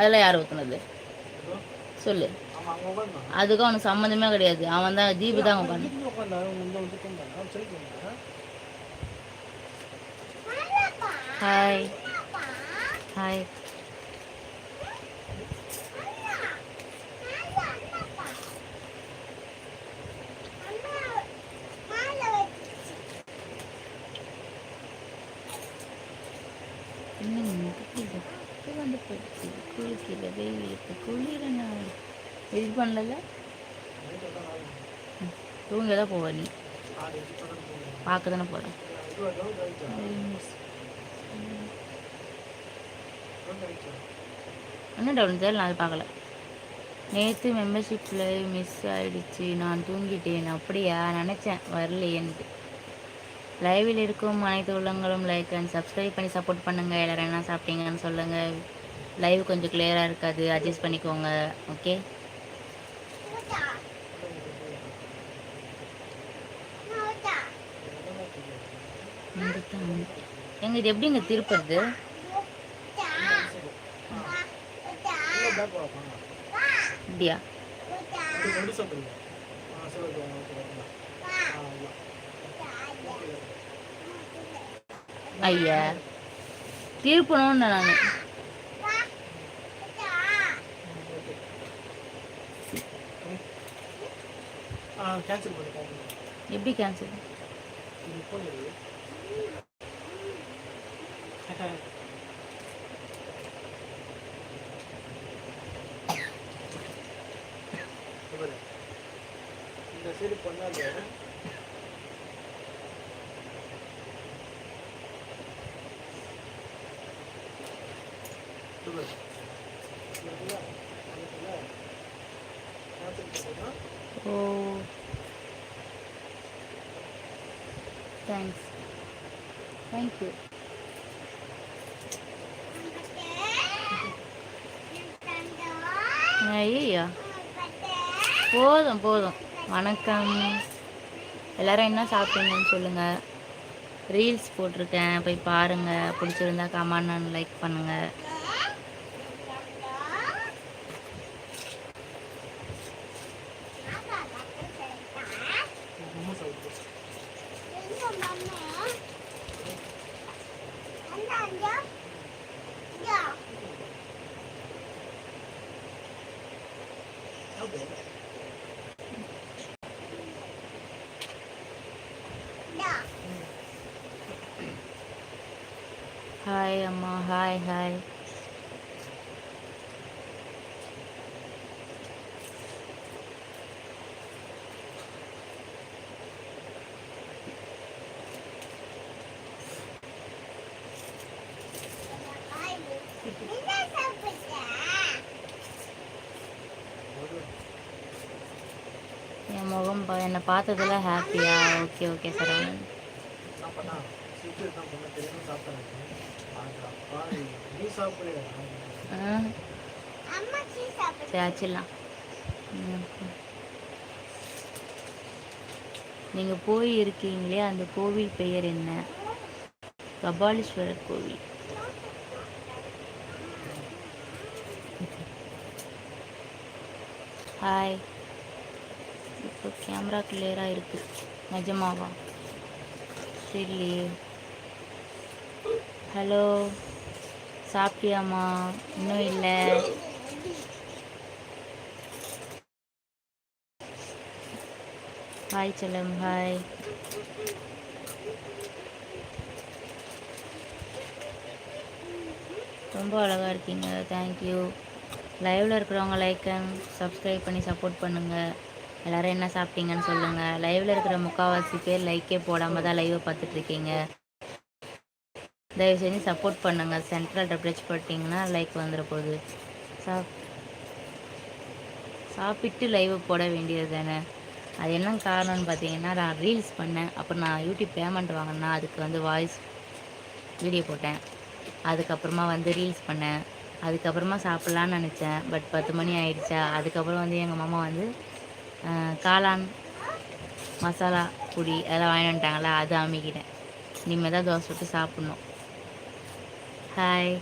அதெல்லாம் யார் ஊற்றுனது சொல்லு. அதுக்கும் அவனுக்கு சம்மந்தமே கிடையாது. அவன் தான் தீபு தான் உட்காந்து ஹாய் ஹாய் உள்ள வந்து உட்கார்ந்தாரு. அவன் சொல்லிட்டு இருந்தான். ஹாய் ஹாய் இன்னும் முடிக்கல. இது வந்து போச்சு குளிக்கல வெயிலுக்கு குளிர நான் இது பண்ணல? தூங்க தான் போவ நீ. பார்க்க தானே போகிறேன் டவுன் என்ன டவுன் சார்? நான் அது பார்க்கல. நேற்று மெம்பர்ஷிப்பில் மிஸ் ஆயிடுச்சு. நான் தூங்கிட்டேன். அப்படியா? நினச்சேன். வரலையேன்ட்டு. லைவில் இருக்கும் அனைத்து உள்ளங்களும் லைக் அண்ட் சப்ஸ்கிரைப் பண்ணி சப்போர்ட் பண்ணுங்கள் எல்லாரும் என்ன சாப்பிட்டீங்கன்னு சொல்லுங்கள் லைவ் கொஞ்சம் கிளியராக இருக்காது. அட்ஜஸ்ட் பண்ணிக்கோங்க. ஓகே எங்க இது எப்படிங்க திருப்பது உள்ள இப்படியா ஐயா திருப்பணும்னு நான். எப்படி கேன்சல். இந்த சைடு பண்ணாத ஓ. தேங்க்ஸ் தேங்க்யூ ஐயா போதும் போதும். வணக்கம். எல்லாரும் என்ன சாப்பிட்டீங்கன்னு சொல்லுங்க. ரீல்ஸ் போட்டிருக்கேன். போய் பாருங்க. பிடிச்சிருந்தா கமெண்ட் லைக் பண்ணுங்க ரொம்ப சாப்பிடு. சாப்பிடு. ஹாய் அம்மா ஹாய் என் முகம் பா என்னை பார்த்ததுல ஹாப்பியா ஓகே ஓகே சார். சரி ஆச்சிடலாம் நீங்கள் போய் இருக்கீங்களே அந்த கோவில் பெயர் என்ன? கபாலீஸ்வரர் கோவில். ஹாய் இப்போ கேமரா கிளியராக இருக்குது நிஜமாவா? தெரியலையே. ஹலோ சாப்பிட்டியாம்மா? இன்னும் இல்லை. ஹாய் செல்லம். ஹாய் ரொம்ப அழகாக இருக்கீங்க. தேங்க்யூ லைவில் இருக்கிறவங்க லைக் அண்ட் சப்ஸ்கிரைப் பண்ணி சப்போர்ட் பண்ணுங்கள் எல்லோரும் என்ன சாப்பிட்டீங்கன்னு சொல்லுங்கள் லைவில் இருக்கிற முக்கால்வாசி பேர் லைக்கே போடாமல் தான் லைவை பார்த்துட்ருக்கீங்க தயவு செஞ்சு சப்போர்ட் பண்ணுங்கள் சென்ட்ரல் டப்ளச் போட்டிங்கன்னா லைக் வந்துட போகுது. சாப் சாப்பிட்டு லைவ் போட வேண்டியது தானே. அது என்ன காரணம்னு பார்த்தீங்கன்னா நான் ரீல்ஸ் பண்ணேன். அப்புறம் நான் யூடியூப் பேமெண்ட் வாங்கினா அதுக்கு வந்து வாய்ஸ் வீடியோ போட்டேன். அதுக்கப்புறமா வந்து ரீல்ஸ் பண்ணேன். அதுக்கப்புறமா சாப்பிட்லான்னு நினச்சேன். பட் பத்து மணி ஆயிடுச்சா. அதுக்கப்புறம் வந்து எங்கள் மாமா வந்து காளான் மசாலா பொடி அதெல்லாம் வாங்கிட்டு வந்துட்டாங்களா அது அமைக்கிட்டேன். இனிமேல் தான் தோசை விட்டு சாப்பிட்ணும். ஹாய்